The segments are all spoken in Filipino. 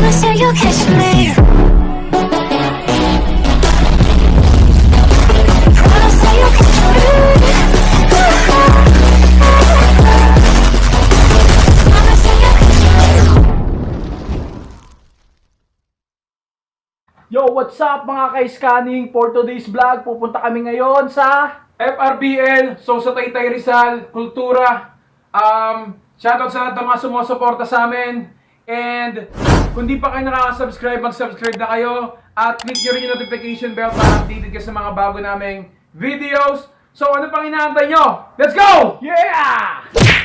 Promise you you'll catch me. Promise that you'll. Yo, what's up mga ka-scanning? For today's vlog, pupunta kami ngayon sa... FRBL, so sa Taytay Rizal, Kultura, um, shoutout sa lahat ng mga sumusuporta sa amin. And kung di pa kayo nakaka-subscribe, mag-subscribe na kayo. At click nyo rin yung notification bell para updated ka sa mga bago naming videos. So ano pang inaantay nyo? Let's go! Yeah!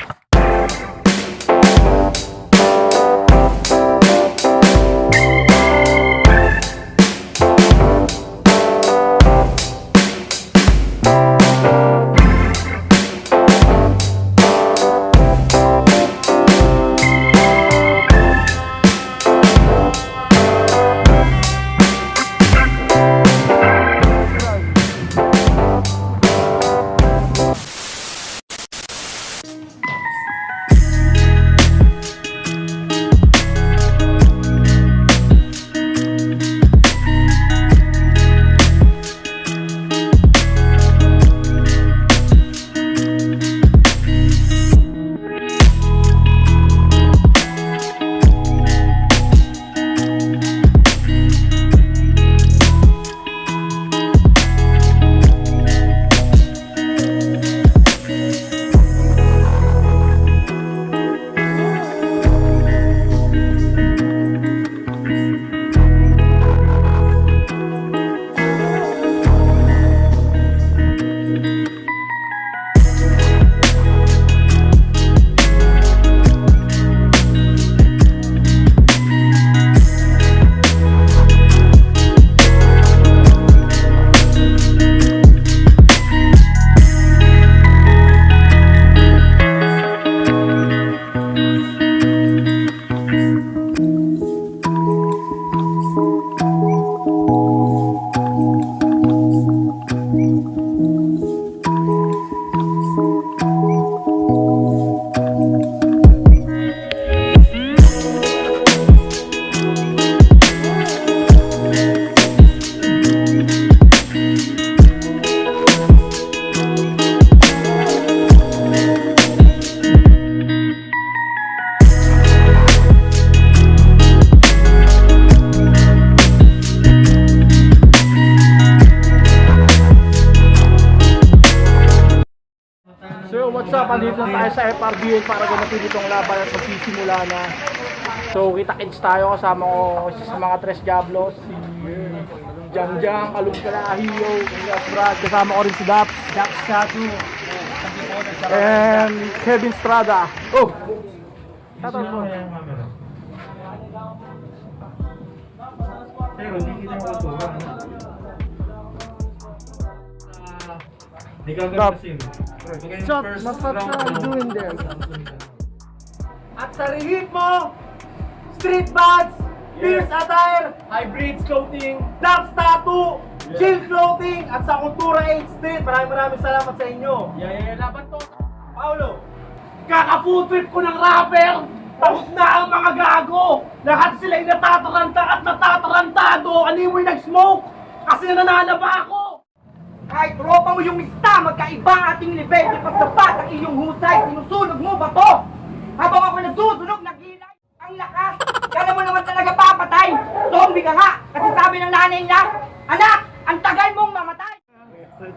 What's up? Andito na tayo sa FRBL para ganapin itong laban at magsisimula na. So kita-kits tayo kasama ko isa sa mga Tres Diablos, si Jang Jang, Alum Kalahiyo, Elias Brad, kasama ko rin si Daps, Daps Tattoo, and Kevin Strada. Oh! Shoutout mo. Pero hindi kita matutuwa. Hindi ka yung Shot, first mas what round are you mo, doing there? At sa rehit mo, street bags, Pierce attire, hybrids clothing, Dax tattoo, chill clothing, at sa Kultura 8 Street. Maraming maraming salamat sa inyo. Yeah, yeah, yeah, laban to. Paulo, kaka-food trip ko ng rapper! Tapos na ang mga gago! Lahat sila'y natataranta at natatarantado! Ano yung nag-smoke? Kasi nananaba ako! Kahit tropa mo yung mista, magkaiba ang ating level, di pa sapat ang iyong husay, sinusunog mo ba to? Habang ako nagsusunog, nagilay ang lakas. Kala mo naman talaga papatay. Zombie ka nga, kasi sabi ng nanay niya, Anak, ang tagal mong mamatay.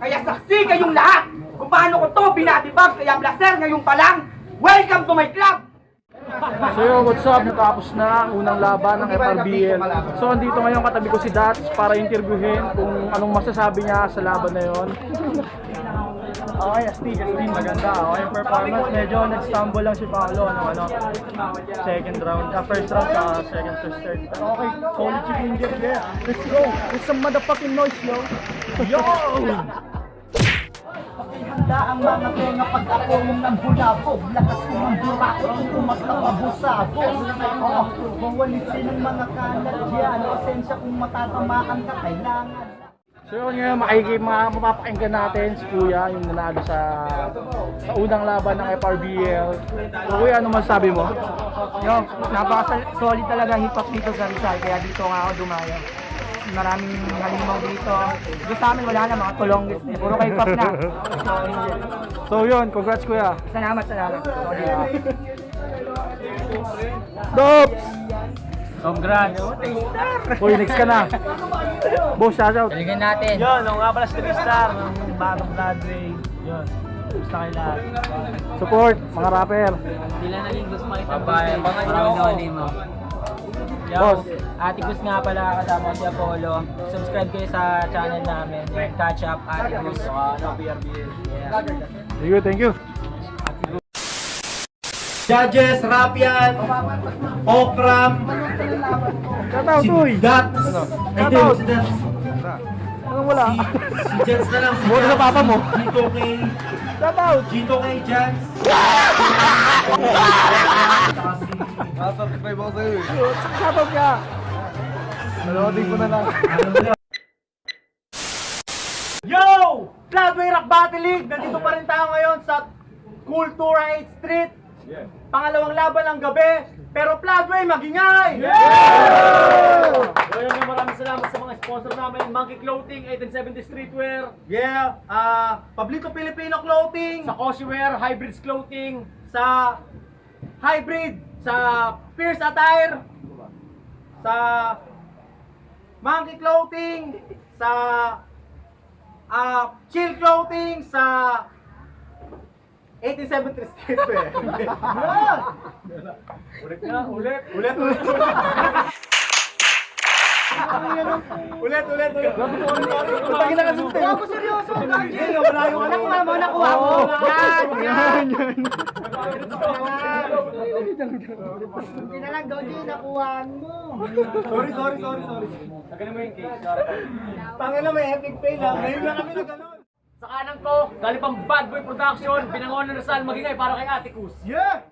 Kaya saksi kayong lahat kung paano ko to binatibag, kaya blaster ngayon pa lang. Welcome to my club! So yo, what's up? Natapos na ang unang laban ng FRBL. So andito ngayon katabi ko si Dats para interviewin kung anong masasabi niya sa laban na yon. Okay, Asti, Asti, maganda. Okay, yung performance, medyo nag-stumble lang si Paolo, ano, ano, second round, ah, first round, ah, second, first, third. Okay, solid si Ginger, yeah. Let's go, with some motherfucking noise, yo. Yo! Handa ang mga tenga pag ako yung nambulabog Lakas ko ng burako kung kumakapabusabog Oo, kung walisin ng mga kalat dyan Esensya kung matatamaan ka, kailangan So yun ngayon, makikip, mga, mapapakinggan natin si Kuya, yung nanalo sa, sa unang laban ng FRBL. So Kuya, ano masasabi mo? Yung, napaka-solid talaga hip hop dito sa Rizal, kaya dito nga ako dumayo. Maraming halimaw dito. Dito sa amin wala na, mga tulonggis. Eh, puro hip hop na. So, yun. Congrats Kuya. Salamat, salamat. Dops! Congrats. Uy, next ka na. Boss, shoutout. Balikan natin. Yun, ako nga pala si Tristar ng Batang Broadway. Yun. Gusto kayo lahat. Support, mga rapper. Babae, abangan nyo Boss. Ate Gus nga pala kasama ko si Apollo. Subscribe kayo sa channel namin. Catch up Ate Gus. Yeah. Thank you, thank you. Judges, Rapian, Okram, Shoutout, si uy! Dats. Ay, di, si Dats. Anong wala? Si, Jens na lang. Buti na Jens. papa mo. Gito kay, Shoutout! Gito kay Jens. Saka si Shoutout ka! Nanoodin ko na lang. Yo! Floodway Rock Battle League! Nandito pa rin tayo ngayon sa Cultura 8th Street. Pangalawang laban ng gabi. Pero Floodway, magingay! Yeah! maraming salamat sa mga sponsor namin. Monkey Clothing, 1870 Streetwear. Yeah! ah Pablito Filipino Clothing. Sa Coshywear, Hybrids Clothing. Sa Hybrid. Sa Pierce Attire. Sa Monkey Clothing. Sa ah chill clothing sa 1873 Street eh. ulit na, ulit. Ulit, ulit. ulit, ulit, ulit. Sorry. Sorry na kasi. Ako seryoso. Hindi, wala yung ano. Nakuha mo, nakuha mo. Yan, yan, yan. Hindi na lang daw din nakuhaan mo. Sorry, sorry, sorry, sorry. Tagalin mo yung case. Tangin na may epic fail ha. Ngayon lang kami na ganun. Sa kanan ko, galing pang Bad Boy Production, pinangon ng Rizal, magingay para kay Ate Kus. Yeah!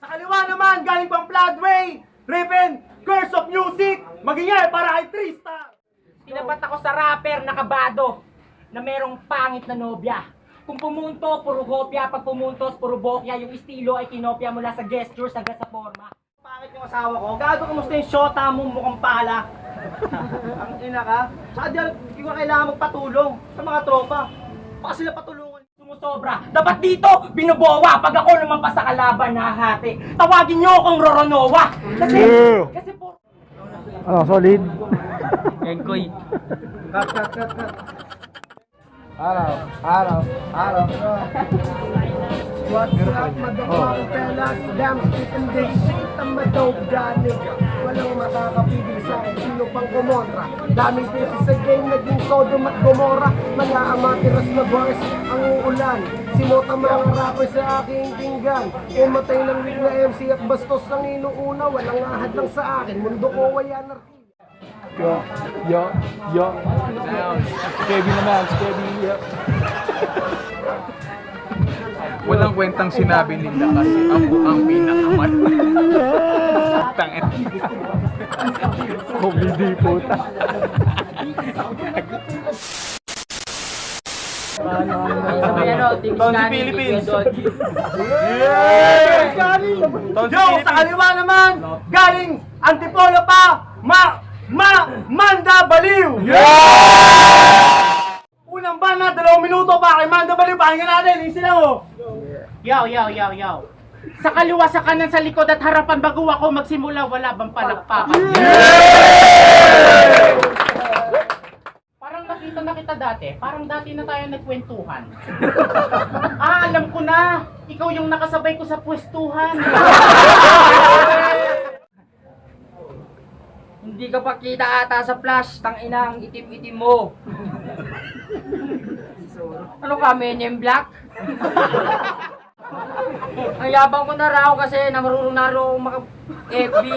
Sa kaliwa naman, galing pang Floodway, Raven, Curse of Music, magingay para kay Tristar. Tinapat ako sa rapper na kabado na merong pangit na nobya. Kung pumunto, puro kopya. Pag pumuntos, puro bokya. Yung estilo ay kinopya mula sa gestures hanggang sa forma. Pangit yung asawa ko. Gago, kamusta yung shota mo mukhang pala? Ang ina ka. Tsaka di, di ko kailangan magpatulong sa mga tropa. Baka sila patulungan. Sumusobra. Dapat dito, binubowa. Pag ako naman pa sa kalaban nahati. Tawagin niyo akong Roronoa. Kasi, kasi po... Ano, solid? Engkoy. Cut, cut, cut, cut. Araw, araw, araw. What's up, motherfucking fellas? Damn spitting this shit, I'm a dope guy, nigga. Walang makakapigil sa akin, sino pang kumontra? Daming pieces sa game, naging Sodom at Gomorrah. Mga amatiras na bars ang uulan. Simota mga rapper sa aking pinggan. Umatay ng weak na MC at bastos ang inuuna. Walang ahad lang sa akin, mundo ko ay anarchy. Yo, yo, yo. Kevin naman, si Kevin. Yo. Walang kwentang sinabi nila kasi ako ang pinakamal. Tangit. Comedy puta. Sabay ano, Team Scanning, Philippines. Dodgy. Yo, sa kaliwa naman, galing Antipolo pa, ma, ma, Manda Baliw! Unang ban na, dalawang minuto pa kay Manda Baliw, pakinggan natin, yung sila oh. Yo, yo, yo, yo. Sa kaliwa, sa kanan, sa likod at harapan bago ako magsimula, wala bang palakpakan? Parang nakita na kita dati. Parang dati na tayo nagkwentuhan. ah, alam ko na. Ikaw yung nakasabay ko sa pwestuhan. Hindi ka pa kita ata sa flash, tang ina ang itim-itim mo. ano ka, men in black? ang yabang ko na raw kasi namarunong na raw maka FB.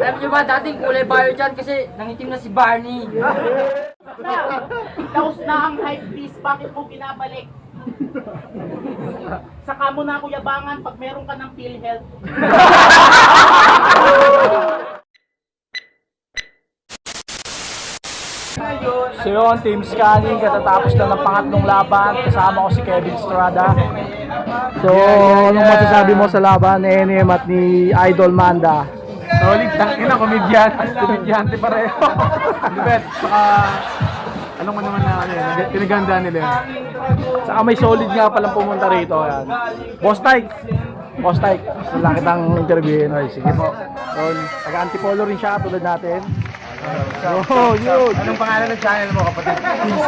Alam niyo ba, dating kulay bayo dyan kasi nangitim na si Barney. Tapos na ang hype beast, bakit ko binabalik? Saka mo na ako yabangan pag meron ka ng PhilHealth. ngayon, Team Scanning, katatapos lang ng pangatlong laban. Kasama ko si Kevin Estrada. So, anong masasabi mo sa laban ni NM at ni Idol Manda? Solid, tangin na, komedyan. Komedyante pareho. Lubet, saka... Alam mo naman na ano yun, tinaganda nila yun. Saka may solid nga palang pumunta rito. Ayan. Boss Tyke. Boss Tyke. Wala kitang interviewin. Ay, sige po. So, taga-antipolo rin siya tulad natin. So, yun. Anong pangalan ng channel mo kapatid?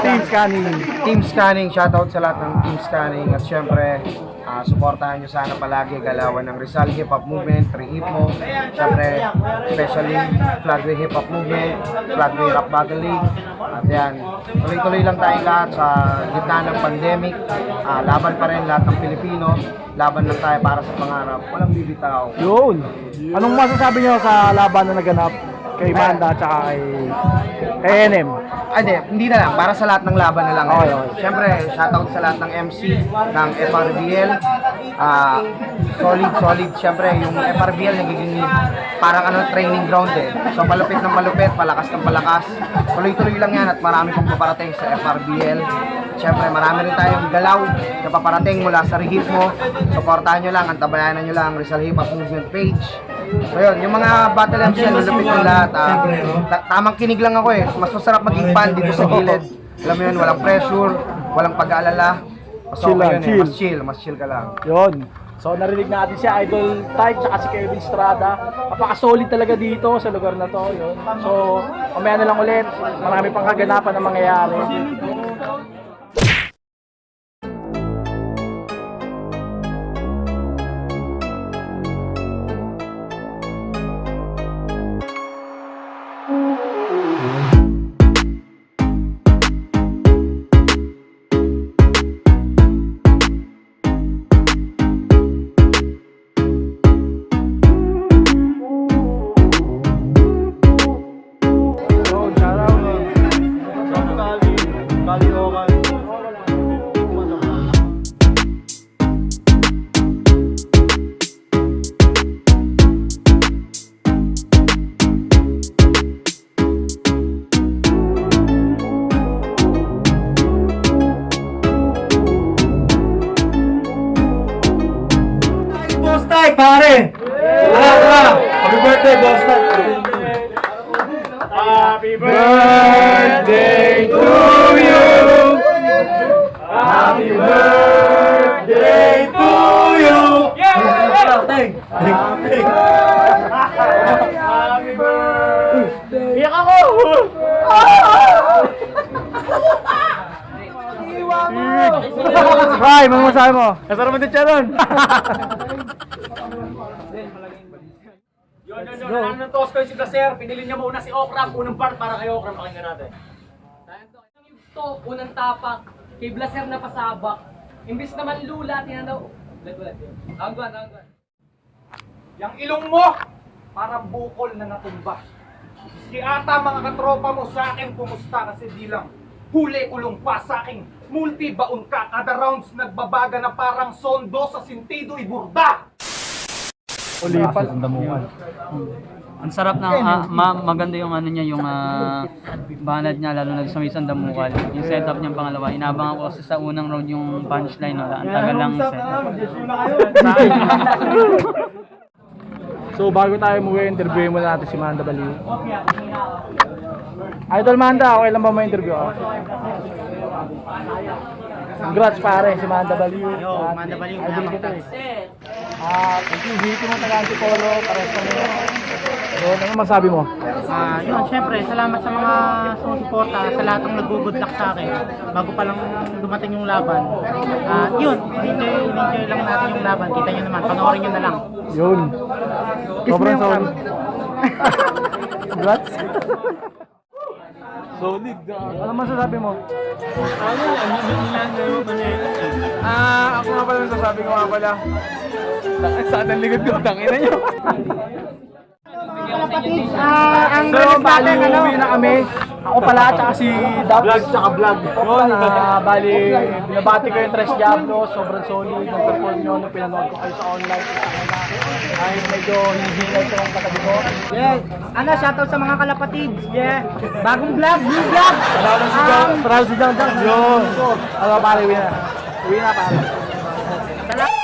Team Scanning. Team Scanning, shoutout sa lahat ng Team Scanning at syempre, ah, suportahan nyo sana palagi galawan ng Rizal Hip Hop Movement, Tri-Hip mo, syempre, especially Flagway Hip Hop Movement, Flagway Rap Battle League, at yan, tuloy-tuloy lang tayong lahat sa gitna ng pandemic, Ah, laban pa rin lahat ng Pilipino, laban lang tayo para sa pangarap, walang bibitaw. Yun. Anong masasabi niyo sa laban na naganap kay Manda at saka kay, kay NM? Ah, Hindi, hindi na lang. Para sa lahat ng laban na lang. Okay, okay. Siyempre, shoutout sa lahat ng MC, ng FRBL. Ah, solid, solid. Siyempre, yung FRBL nagiging parang ano, training ground eh. So, palupit ng palupit, palakas ng palakas. Tuloy-tuloy lang yan at marami pang paparating sa FRBL. Siyempre, marami rin tayong galaw na paparating mula sa Rehip mo. Supportahan nyo lang, antabayanan nyo lang ang Rizal Hip Hop Movement page. So yun, yung mga battle MC, lulupit yung lahat. Ah. Ta- tamang kinig lang ako eh. Mas masarap maging fan dito sa gilid. Alam mo yun, walang pressure, walang pag-aalala. Mas Chill okay lang, yun eh. chill. Mas chill, mas chill ka lang. Yun. So narinig natin si Idol Type tsaka si Kevin Estrada. Napaka-solid talaga dito sa lugar na to. Yun. So, mamaya na lang ulit. Marami pang kaganapan na mangyayari. Boss Tyke, pare! Happy birthday, Boss Tyke! Happy birthday to you. Happy birthday to you. Thank. Thank. Happy birthday. Iyak ako! Hi, mga masahe mo? Nasarap mo din siya yun, yun. Ano ng toast yung si Glaser? Pinili niya muna si Okram. Unang part para kay Okram. Pakinggan natin. to, unang tapak, kay Blaser na pasabak. Imbis naman lula, tinanaw. Hanggan, hanggan. Yang ilong mo, parang bukol na natumba. Sige ata mga katropa mo sa akin, kumusta kasi di lang huli ulong pa sa akin. Multi baon ka, kada rounds nagbabaga na parang sondo sa sintido iburda. Ulipat. Ang sarap na, ah, ma- maganda yung ano niya, yung ah, banad niya, lalo na sa may sandamukal. Yung setup niyang pangalawa, inabangan ko kasi sa unang round yung punchline, wala. Ang tagal lang akin, So bago tayo umuwi, interview muna natin si Manda Baliw. Idol Manda, okay lang ba ma-interview ako? Congrats pare, si Manda Baliw. Yo, Manda Baliw. Idol eh. Ah, thank you. Hiti mo taga Antipolo, pares kami. Yun, ano masabi mo? Ah, yun, syempre, salamat sa mga sumusuporta, sa lahat ng nag-good luck sa akin. Bago pa lang dumating yung laban. Ah, yun, enjoy, enjoy lang natin yung laban. Kita nyo naman, panoorin nyo na lang. Yun. Sobrang solid. Congrats. solid. Ano masasabi mo? Ah, ako nga pala nasasabi ko nga pala. Saan ang likod ko? Tangina nyo. Kapatid, ah, ang So, bali, uwi na kami. Ako pala, tsaka si Dabs. Vlog, tsaka vlog. Yun, ah, bali, binabati ko yung Tres Diablos, sobrang solid, nag-perform nyo, nung pinanood ko kayo sa online. Kahit medyo hinihingal ko yung katabi ko. Yeah. Ano, shoutout sa mga kalapatids. Yeah. Bagong vlog, new vlog. Parang si John, parang si John John. Yun. Ano, pare, uwi na. Uwi na, pare. Salamat.